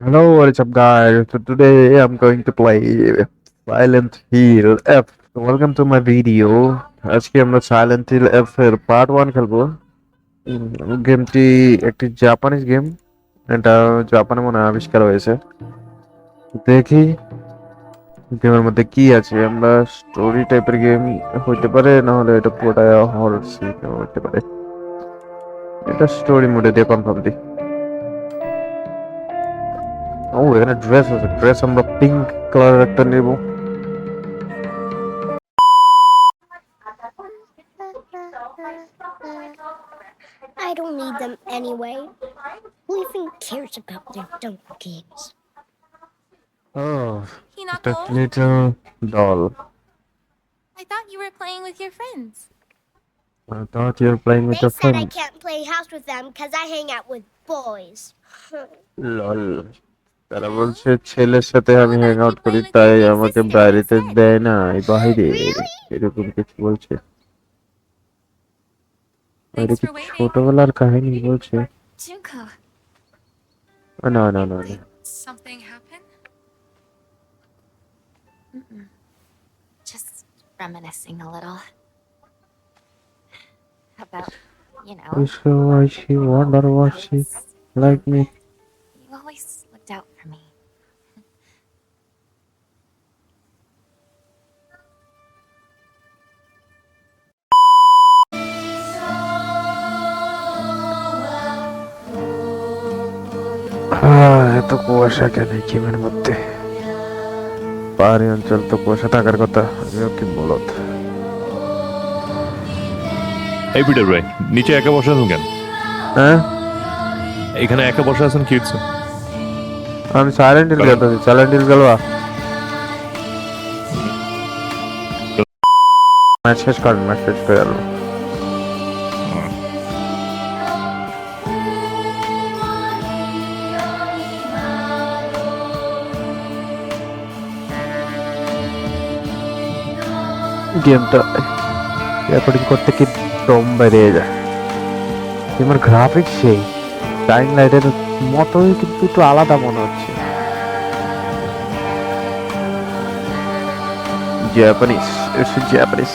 Hello, what's up, guys? So today I'm going to play Silent Hill F. So welcome to my video. আজকে আমরা Silent Hill F এর part one খেলব গেমটি একটি Japanese game এটা জাপানে মনে আবিষ্কার হয়েছে দেখি গেমের মধ্যে কি আছে আমরা স্টোরি টাইপের গেম হইতে পারে না হলে এটা পুরোটা হরর হইতে পারে এটা স্টোরি মোডে দিয়ে কনফার্ম দিই ও এখানে ড্রেস আছে ড্রেস আমরা পিঙ্ক কালারের একটা নেব I don't need them anyway. Who even cares about their dumb games? ও একটা Hinako, little doll I thought you were playing with your friends. I thought you're playing with They your said I friends. can't play house with them because I hang out with boys. লল তারা বলছে ছেলের সাথে আমি hang out করি তাই আমাকে বাইরেতে দেয় না এই বাইরে এরকম কিছু বলছে ছোটবেলার কাহিনী বলছে না না না না something happen? Mm-mm. Just reminiscing a little. About, you know. So why she wonder what she like me You always এত কুয়াশা কেন? গেমের মধ্যে? পাহাড়ি অঞ্চল তো কুয়াশা থাকার কথা আমিও কি বলত এই পিটার ভাই নিচে একা বসে আছেন কেন? হ্যাঁ? এখানে একা বসে আছেন কি হচ্ছে? আমি সাইলেন্ট হিল গেল সাইলেন্ট হিল গেল ম্যাচ শেষ করেন ম্যাচ শেষ করে গেমটা রেকর্ডিং করতে কি দম বেরিয়ে যায়? গেমের গ্রাফিক্স সেই। টাইম লাইটের মতোই কিন্তু একটু আলাদা মনে হচ্ছে। জাপানিজ ইটস জাপানিজ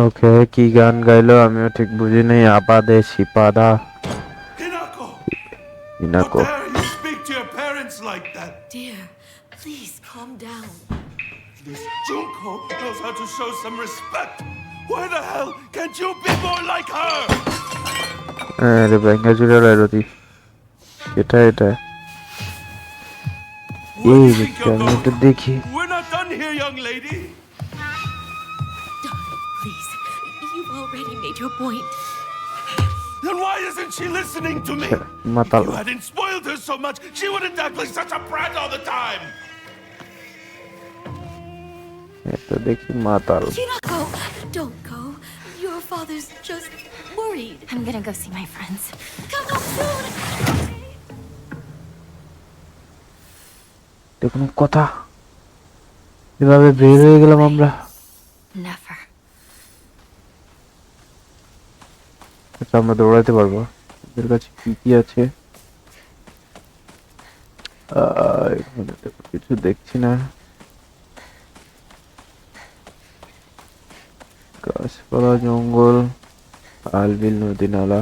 ওকে কি গান গাইলো আমিও ঠিক বুঝি নাই আপাদে সিপাদা Hinako! ইনাকো. This Junko knows how to show some respect. Why the hell can't you be more like her? আরে ব্যাঙ্গা জুড়ে এটা এটা এই দেখি We're not done here, young lady. already made your point. Then why isn't she listening to me? মাতাল You hadn't spoiled her so much, she wouldn't act like such a brat all the time. এটা দেখি মাতাল Hinako, don't go. Your father's just worried. I'm gonna go see my friends. Come home soon. এটা কোনো কথা এভাবে বের হয়ে গেলাম আমরা Never. আচ্ছা আমরা দৌড়াতে পারব। এদের কাছে কি কি আছে? কিছু দেখছি না। গাছপালা, জঙ্গল, আলবিল নদী নালা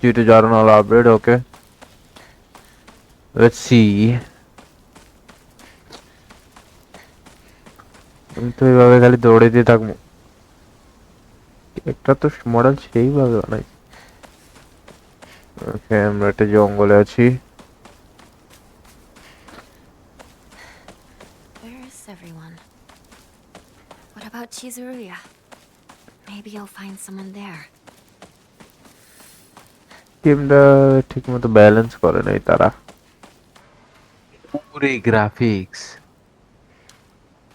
due to journal upgrade, okay let's see আমি তো এইভাবে খালি দৌড়ে দিয়ে থাকব একটা তো মডেল সেইভাবে বানাই ওকে আমরা একটা জঙ্গলে আছি Where is everyone? What about Chizuruya? Maybe I'll find someone there. গেমটা ঠিক মতো ব্যালেন্স করে নাই তারা পুরে গ্রাফিক্স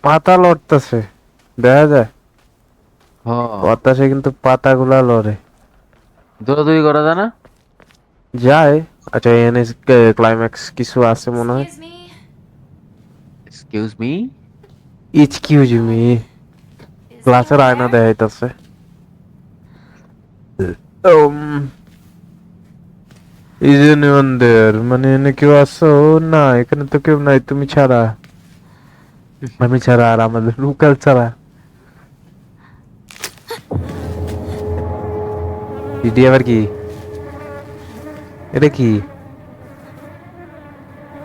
মাথা লড়তেছে দেখা যায়। হ বাতাসে কিন্তু পাতাগুলা লড়ে। দৌড়াদৌড়ি করা যায় না? যায়। আচ্ছা এখানে ক্লাইম্যাক্স কিছু আছে মনে হয়? Excuse me. Excuse me excuse me ক্লাসের আয়না? দেখাইতেছে। ইজ এনিওয়ান দেয়ার মানে এনে কেউ আছো? না এখানে তো কেউ নাই তুমি ছাড়া। আমি ছাড়া আর আমাদের লোকাল ছাড়া দিদি আবার কি এটা কি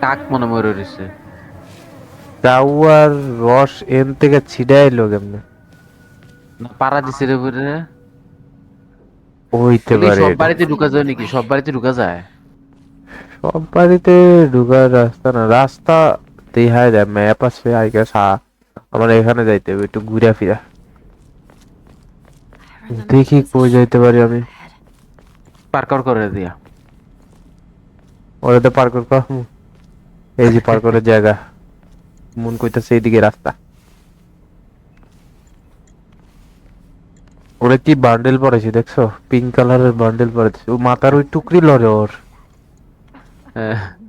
কাক মনে মরে রয়েছে তাও আর রস এন থেকে ছিটাই এলো কেমনে না পাড়া দিছে রে বলি, পারে সব। বাড়িতে ঢুকা যায় নাকি সব বাড়িতে ঢুকা যায় সব বাড়িতে ঢুকার রাস্তা না রাস্তা দেখায় যায় ম্যাপ আছে আই গেস আমার এখানে যাইতে হবে একটু ঘুরে ফিরা দেখি কই যাইতে পারি আমি. পার্কআউট করে দিয়া। ওরা তো পার করতে পারব। এই যে পার করার জায়গা। মন কইতাছে এইদিকে রাস্তা। ওরা কি বান্ডেল পরেছে দেখছ? পিঙ্ক কালারের বান্ডেল পরেছে ও মাথার ওই টুকরি লরে ওর। হ্যাঁ।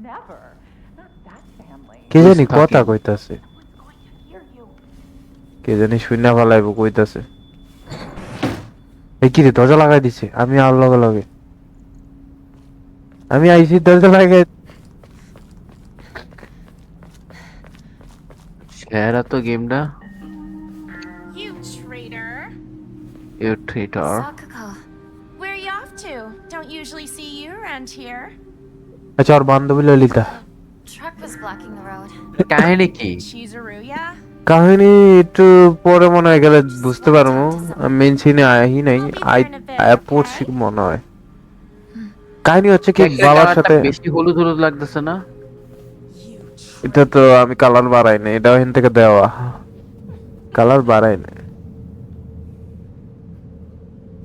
কে জানি কথা কইতাছে কে জানি শূন্য ফালাইব কইতাছে এই কি রে দরজা লাগাই দিছে আমি আর লগে লগে আমি আইসি দরজা লাগাই সেরা তো গেমটা You traitor. You traitor Sakako. Where are you off to? Don't usually see you around here. আচ্ছা ওর বান্ধবী ললিতা কাহিনী কি? কাহিনী একটু পরে মনে হয় গেলে বুঝতে পারব। মেন সিনে আহি নাই। আই পড়ছি মনে হয়। কাহিনী হচ্ছে কি বাবার সাথে বেশি হলুদ হলুদ লাগতেছে না? এটা তো আমি কালার বাড়াই না এটা ওখান থেকে দেওয়া। কালার বাড়াই না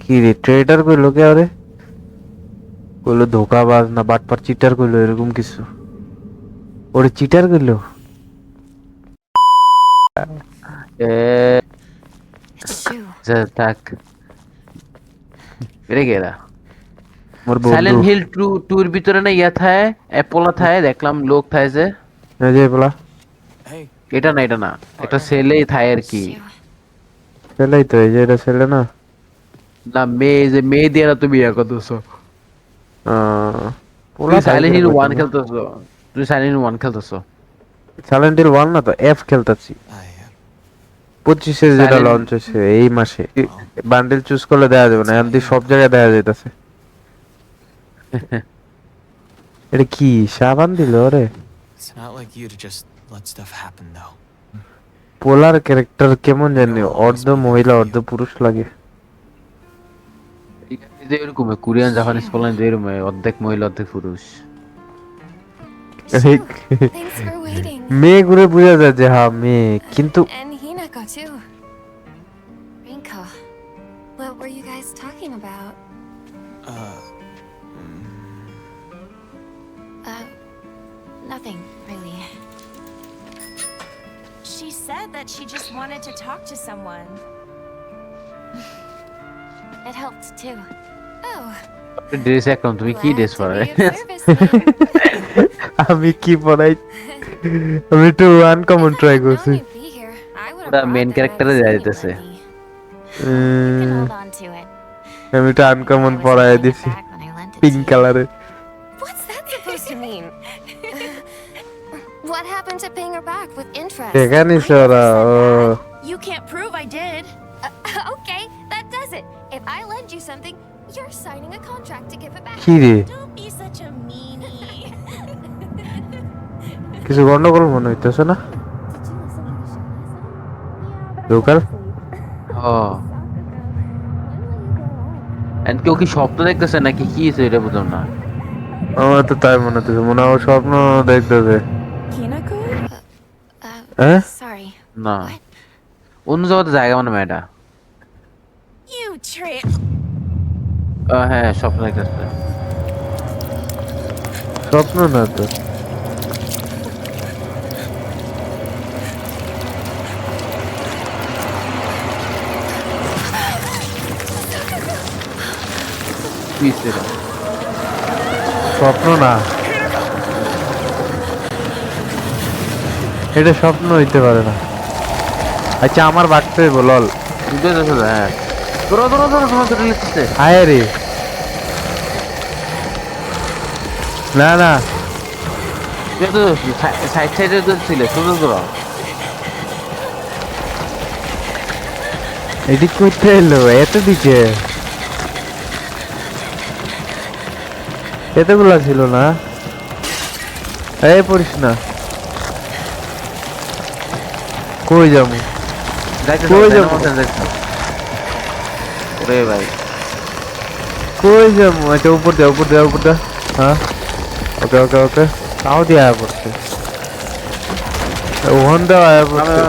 কি রে ট্রেডার কইলো কে আরে? কইলো ধোকাবাজ না বাটপার চিটার কইলো এরকম কিছু। ওরে চিটার. যা থাক। বেড়ে গেলা। মোর সাইলেন্ট হিল টু টুর ভিতরে না ইয়া থায় অ্যাপোলা থায় দেখলাম লোক থায় যে। এই যে বলা এটা না এটা না। একটা ছেলেই থায় আর কি. ছেলেই তো এই যে এটা ছেলে না। না মেয়ে যে মেয়ে দিয়ে না তুমি ইয়া করতেছো। পোলা সাইলেন্ট হিল ওয়ান খেলতেছো। তুমি সাইলেন্ট ওয়ান খেলতেছো? সাইলেন্ট হিল ওয়ান না তো এফ খেলতেছি। পঁচিশে যেটা লঞ্চ হয়েছে এই মাসে। বান্ডেল চুজ করলে দেওয়া যাবে না এমনি সব জায়গায় দেওয়া যাইতেছে। এটা কি সাবান দিল রে. পোলার ক্যারেক্টার কেমন জানি অর্ধ মহিলা অর্ধ পুরুষ লাগে। এরকম কোরিয়ান জাপানিজ পোলান এরকম অর্ধেক মহিলা অর্ধেক পুরুষ। মেয়ে ঘুরে বোঝা যায় যে হ্যাঁ মেয়ে কিন্তু And Hinako too. Rinko. What were you guys talking about? Uh, Uh, nothing, really. She said that she just wanted to talk to someone. It helped too. Oh, dress এখন তুমি কি glad ড্রেস to পরে be of service then. আমি কি পড়াই আমি একটু uncommon try If I'd করছি known you'd be here, I would've ওটা brought main that character A magazine দেয়া with যাইতেছে। me. You um, can hold on to it. আমি একটু আনকমন I was পড়াই holding it দিছি back when I lent it pink to you. কালারের What's that supposed to mean? what happened to paying her back with interest? দেখা নিছে ওরা ও You can't prove I did. Uh, okay, that does it. If I lend you something, you're signing a contract to give it back. কি কিছু গন্ডগোল মনে হইতেছে না? Local? And কেউ কি স্বপ্ন দেখতেছে নাকি? কি হয়েছে এটা বুঝলাম না। আমার তো তাই মনে হচ্ছে মনে হয় স্বপ্ন দেখতেছে? Uh. না। অন্য জায়গাতে জায়গা মানে মেয়েটা। আহ, হ্যাঁ স্বপ্ন দেখতেছে। স্বপ্ন না তো। স্বপ্ন না। এটা স্বপ্ন হইতে পারে না। আচ্ছা আমার হায়। রে। না না। সাইড সাইডে এটি করতে এলো এত দিকে। এতগুলা ছিল না। এই পড়িস না। কই যাব? কই কই যাব? যাব ভাই। কই যাব? আচ্ছা উপর দে উপর দে উপর দে। হ্যাঁ? ওকে ওকে ওকে। তাও দিয়ে আয়া পড়ছে। ওখান দেওয়া আয়া পড়ছে।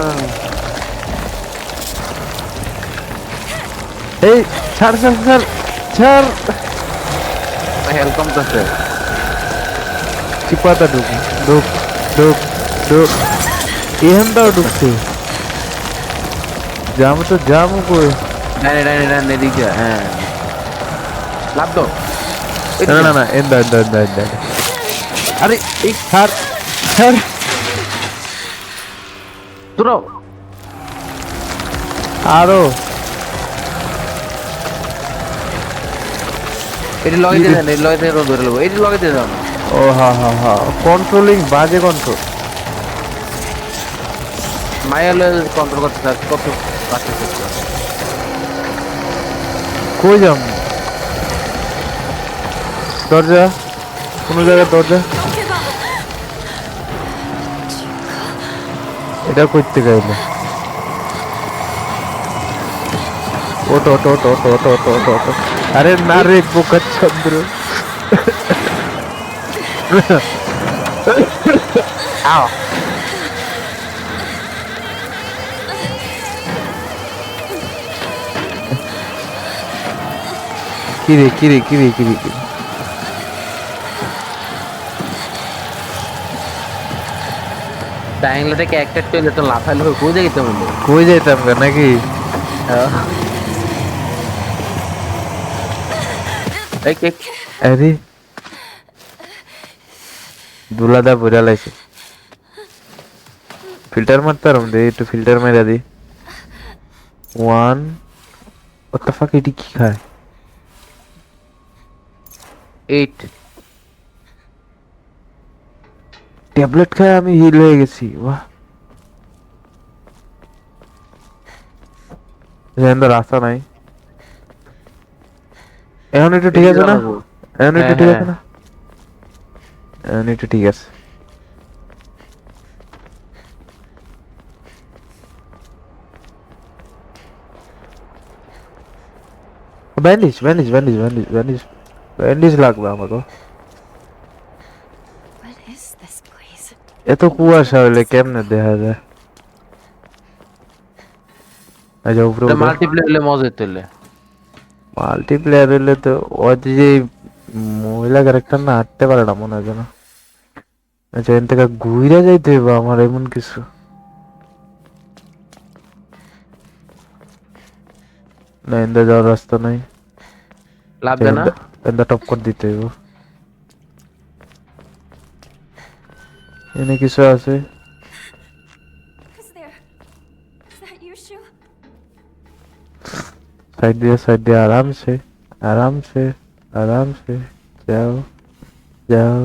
এই ছাড় ছাড় ছাড় ছাড়। হেল্প কমতেছে চিপাতা ঢুক ঢুক ঢুক ঢুক। এখানটাও ঢুকছে। জামু তো জামু কই। ডাইনে ডাইনে ডাইনে দিকে হ্যাঁ। লাভ দাও। না না না এন্দা এন্দা এন্দা এন্দা আরে এই ছাড় ছাড়। ধরো। আরও। এটি লগে দেন এই লগে থেকে ধরে নেব। এটি লগে দিয়ে যাব ও হা হা হা। কন্ট্রোলিং বাজে কন্ট্রোল মায়া লয়ে কন্ট্রোল করতে থাক কত কাছে কই যাম? দরজা? কোন জায়গায় দরজা? এটা করতে গেলে। ওটো ওটো ওটো ওটো ওটো ওটো ওটো আরে না রে বোকা চন্দ্র আও কিরে কিরে কিরে কিরে কিরে ট্রায়াঙ্গেল থেকে একটা টয়লেট লাফাইলে হয়ে যেতে বলব কই যাইতাম নাকি? এই কেক আরে। দুলাদা বুড়া লাইছে। ফিল্টার মারতাম দে, একটু ফিল্টার মেরা দি। ওয়ান what the এটি কি খায়? এইট ট্যাবলেট খায়, আমি হিল হয়ে গেছি, বাহ। রাস্তা নাই। এখন একটু ঠিক আছে না এখন একটু হ্যাঁ, ঠিক হ্যাঁ। আছে না এখন একটু ঠিক আছে bandage bandage bandage bandage bandage bandage লাগবে আমাকে What is this place? এত কুয়াশা হইলে কেমনে দেখা যায় আচ্ছা উপরে উঠো। মাল্টিপ্লেয়ার হলে মজা হইতে হলে মাল্টিপ্লেয়ার হইলে তো ওই যে মহিলা ক্যারেক্টার না হাঁটতে পারে না মনে হয় যেন। আচ্ছা এখান থেকে ঘুরে যাইতে হইব আমার এমন কিছু। না এন্দা যাওয়ার রাস্তা নাই। লাভ না? এন্দা টপ করে দিতে হইব। এনে কিছু আছে? সাইড দিয়ে সাইড দিয়ে আরামসে আরামসে আরামসে যাও যাও।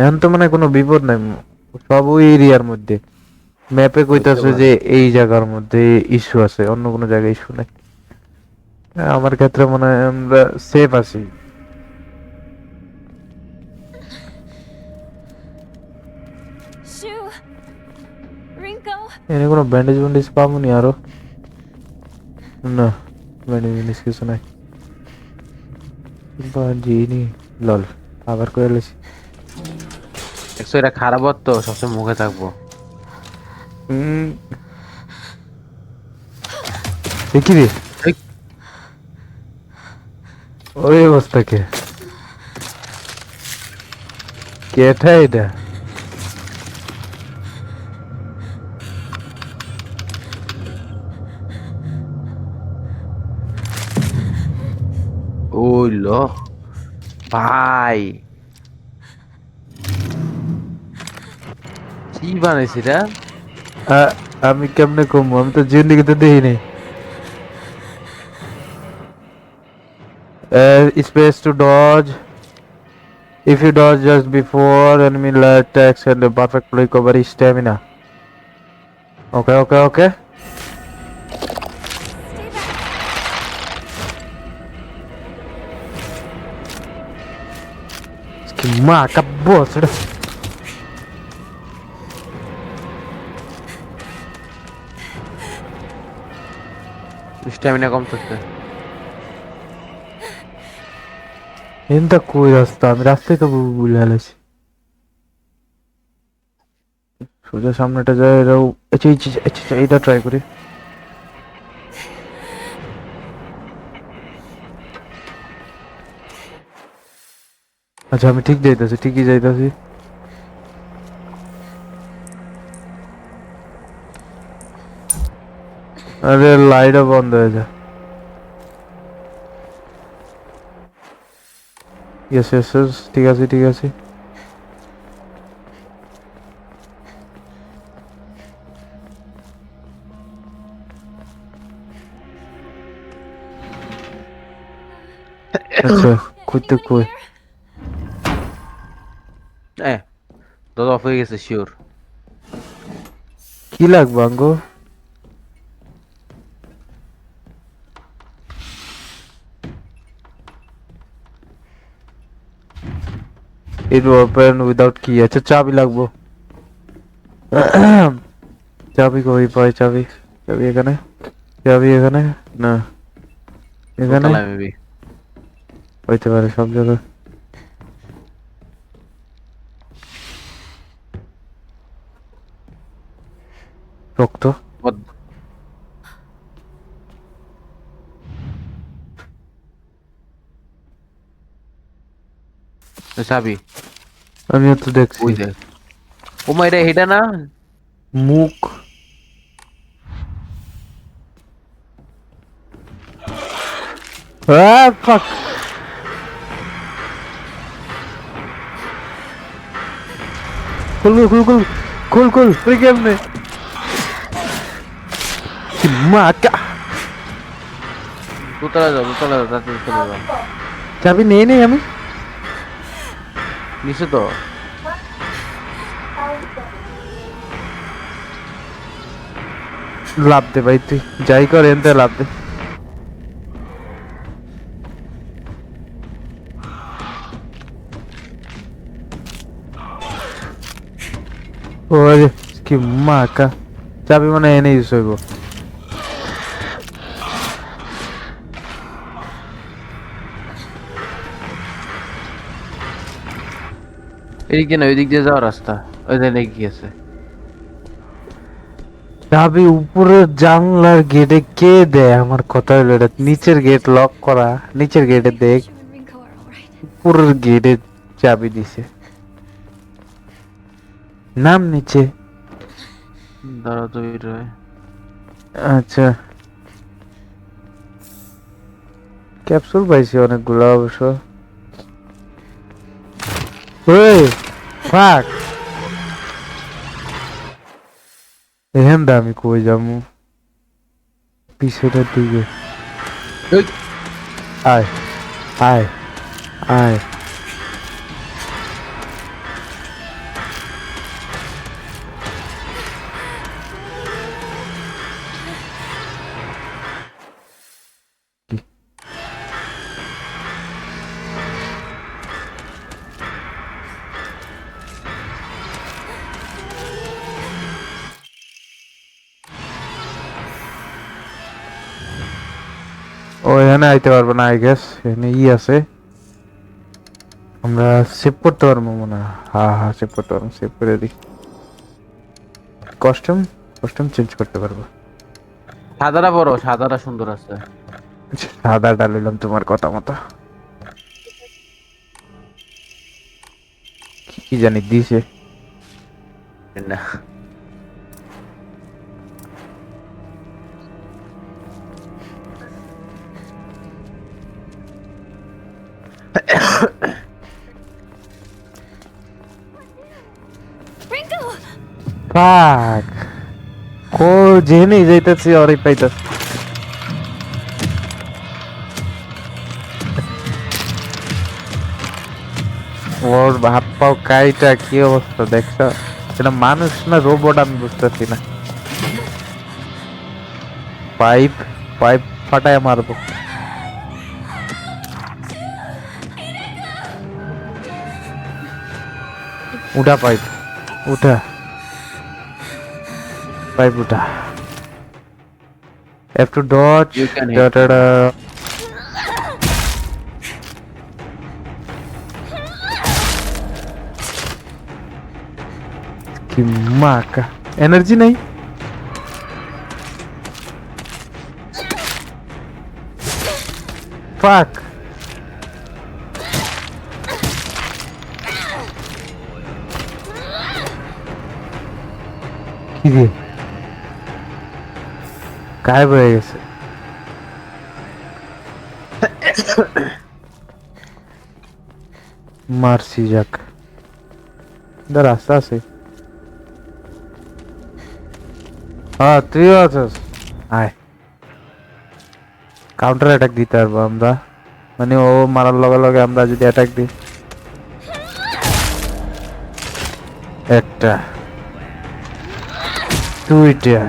এখন তো মানে কোনো বিপদ নাই সব ওই এরিয়ার মধ্যে। ম্যাপে কইতাছে যে এই জায়গার মধ্যে ইস্যু আছে অন্য কোনো জায়গায় ইস্যু নাই। হ্যাঁ, আমার ক্ষেত্রে মনে হয় আমরা সেফ আছি! এনে কোনো ব্যান্ডেজ ব্যান্ডেজ পাবো নি আরও? না। ব্যান্ডেজ ব্যান্ডেজ কিছু নাই বাজিনি লল আবার করে লেছি একশো এটা খারাপ তো সবসময় মুখে থাকব হুম কি রে ওই অবস্থা কে কেটা এটা ওই ল ভাই কি বানাইছি রে আমি কেমনে কমবো আমি তো জিন্দিগিতে দেখি নাই space to dodge if you dodge just before enemy attacks and a perfect recovery stamina okay okay okay que maca bosta stamina কম থাকতে এনটা কই রাস্তা আমি রাস্তায় তো ভুলে গেছি সোজা সামনেটা যায় আচ্ছা আচ্ছা আচ্ছা, আচ্ছা এইটা ট্রাই করি আচ্ছা আমি ঠিক যাইতাছি, ঠিকই যাইতাছি। আরে, লাইটও বন্ধ হয়ে যায়। ইয়েস ইয়েস ইয়েস ঠিক আছে ঠিক আছে। আচ্ছা কই তো কই? হয়ে গেছে শিওর কি লাগবে আঙ্গো It will open without key. আচ্ছা চাবি লাগবো চাবি কই পাই চাবি চাবি এখানে চাবি এখানে না এখানে মেবি হইতে পারে সব জায়গায় রক্ত চাবি আমিও তো দেখছি। ওই দেখ ও মা এটা এটা না? মুখ। Ah, fuck. খুল খুল খুল খুল খুল তুই কেমনে? কি মাকা দোতলা যাও দোতলা যাও তাতে চলে যাও চাবি নেই নেই আমি। নিচে তো। লাভ দে ভাই তুই যাই কর এনতে লাভ দে। ওরে কি মাকা। চাবি মানে এনে ইউজ হইব এদিকে না ওইদিক দিয়ে যাওয়ার রাস্তা? চাবি উপরের জানলার গেটে কে দেয় আমার কথা হলো এটা নিচের গেট লক করা। নিচের গেটে দেখ. উপরের গেটে চাবি দিছে। নাম নিচে। দাঁড়া তো আচ্ছা। ক্যাপসুল পাইছি অনেকগুলো অবশ্য। ওই ফাক এখান আমি কই যাব? পিছনের দিকে। আয় আয় আয়। এখানে আইতে পারব না আই গেস এখানে ই আছে। আমরা সেভ করতে পারব মনে হয়। হ্যাঁ হ্যাঁ সেভ করতে পারব সেভ করে দিই। কস্টিউম কস্টিউম চেঞ্জ করতে পারব। সাদাটা বড় সাদাটা সুন্দর আছে। সাদাটা সাদা ডালিলাম তোমার কথা মতো। কি কি জানি দিছে। না। Ringo! ফাক কো জেনে যাইতেছি অরে পাইতাছি ওর হাত পাও কাইটা কি অবস্থা দেখছ এটা মানুষ না রোবট আমি বুঝতেছি না পাইপ পাইপ ফাটায় মারবো उठा पाइप उठा पाइप उठा एफ़ टू डॉच da, माँ का एनर्जी नहीं फाक কি রে গায়েব হয়ে গেছে। মারছি, যাক। রাস্তা আছে। হ্যাঁ তুইও আছিস? আয়। কাউন্টার অ্যাটাক দিতে পারব আমরা। মানে ও মারার লগে লগে আমরা যদি অ্যাটাক দিই। একটা। দুইটা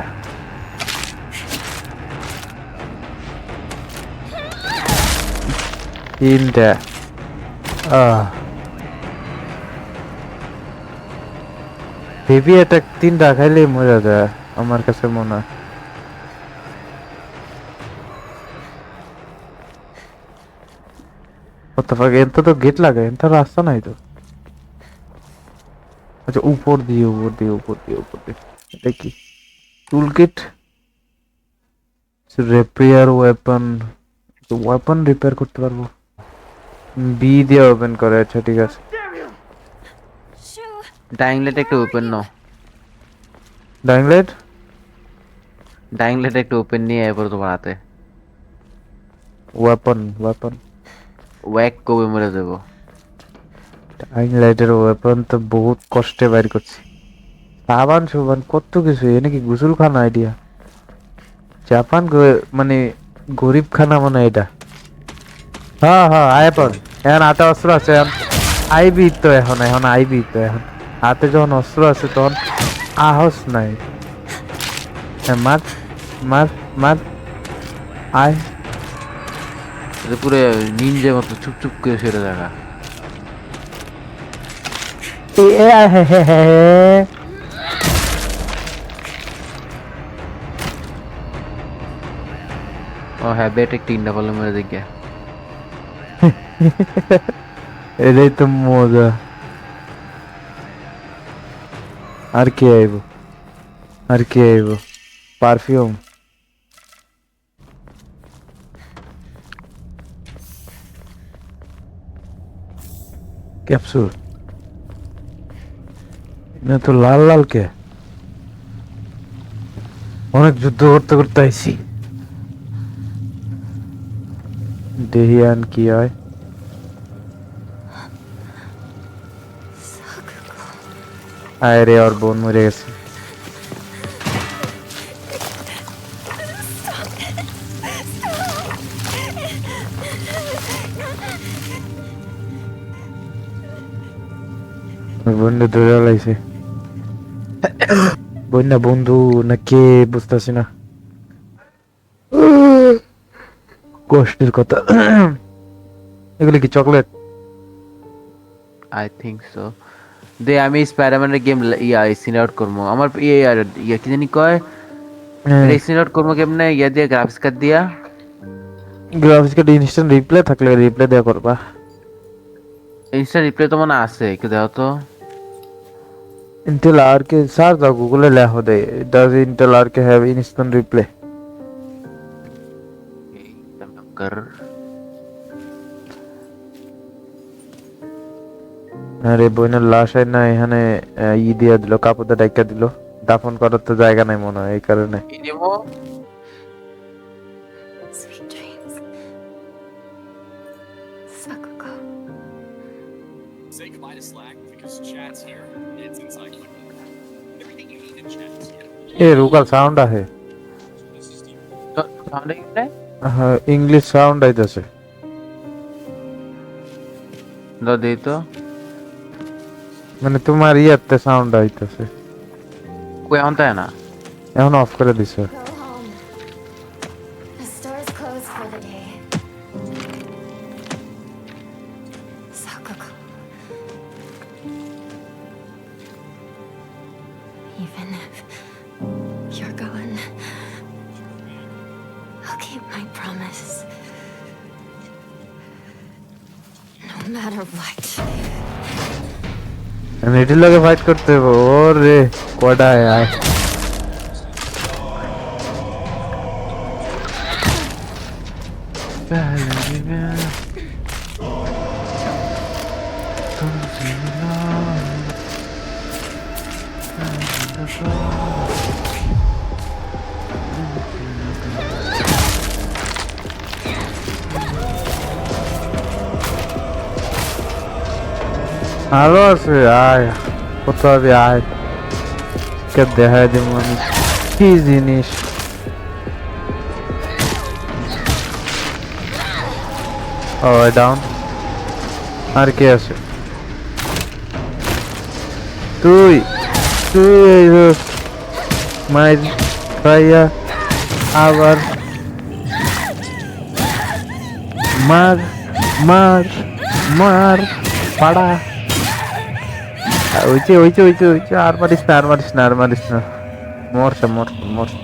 তিনটা বেবি অ্যাটাক তিনটা খাইলে মজা দেয় আমার কাছে মনে হয়? এনতে তো গেট লাগে, এনতে রাস্তা নাই তো। আচ্ছা উপর দিয়ে উপর দিয়ে উপর দিয়ে উপর দিয়ে। এটা কি? Tool kit repair weapon weapon repair করতে পারব। বি দিয়ে ওপেন করে আচ্ছা ঠিক আছে! ডাইং লাইট একটা open no Dying Light Dying Light একটা ওপেন নিয়ে এরপর তোমার হাতে। ওয়েপন ওয়েপন ওয়াক কবে মেরে দেবো ডাইং লাইটের ওয়েপন তো বহুত কষ্টে বাইর করছি। সাবান সুবান কত কিছু এ নাকি গুসুল খানা আইডিয়া জাপান গ- মানে গরিব খানা মানে এটা। হ্যাঁ হ্যাঁ আইপন এখন হাতে অস্ত্র আছে এখন আইবি তো এখন এখন আইবি তো এখন। হাতে যখন অস্ত্র আছে তখন আহস নাই। হ্যাঁ, মার মার মার আয়। এটা পুরো নিনজে মতো চুপ চুপ করে সেরে দেখা। এ এ আয় হে। ও হ্যাঁ এটাই তো মজা। আর কে আইব? আর কে আইব? পারফিউম ক্যাপসুল না তো লাল লাল কে? অনেক যুদ্ধ করতে করতে আইছি। দেহিয়ান কি হয় আয় রে ওর বোন মরে গেছে বন্ধু ধরে লাইছে বোন না বন্ধু না কে বুঝতেছি না কষ্টের কথা। এগুলি কি চকলেট আই থিঙ্ক সো দে আমি স্পাইডারম্যানের গেম ইয়া সিন আউট করব। আমার ইয়ে আর ইয়া কি জানি কয়? এটা সিন আউট করব কেমনে? ইয়া দিয়ে গ্রাফিক্স কার্ড দিয়া। গ্রাফিক্স কার্ড ইনস্ট্যান্ট রিপ্লে থাকলে রিপ্লে দেওয়া করবা। ইনস্টা রিপ্লে তো মনে আছে একটু দেখো তো। Intel Arc সার্চ দাও গুগলে লেখো দে। Does Intel Arc have instant replay আরে বোনের লাশ হয় না এখানে ই দিয়া দিল কাপড় ডাইকা দিল দাফন করার তো জায়গা নাই মনে হয় এই কারণে. এ রুকাল সাউন্ড আহে সাউন্ড হ্যাঁ ইংলিশ সাউন্ড আইতাছে। দাদি তো। মানে তোমার ইয়াতে সাউন্ড আইতাছে। কই এখন তাই না? এখন অফ করে দিছে। আমি এটির লগে ফাইট করতে হবে ওরে কয়টা আয় আয় ভালো আছে আয় কোথাও আয় কে দেখাই দিব আমি কি জিনিস ও ডাউন আর কে আছে তুই তুই এই যে মাই খাইয়া আবার মার মার মার পাড়া ওইছে ওইছে ওইছে ওইছে আর মারিস না আর মারিস না আর মারিস না মরছে মরছে মরছে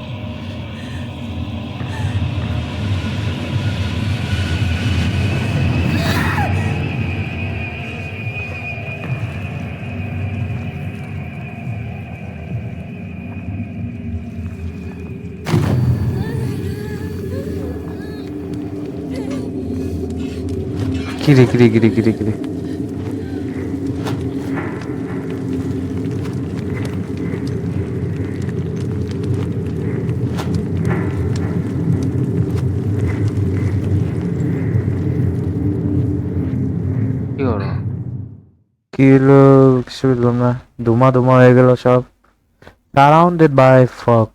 কিরে কিরে কিরে কিরে কিরে কি করো কি হলো কিছু বুঝলাম না। ধুমা ধুমা হয়ে গেল সব। সারাউন্ডেড বাই ফক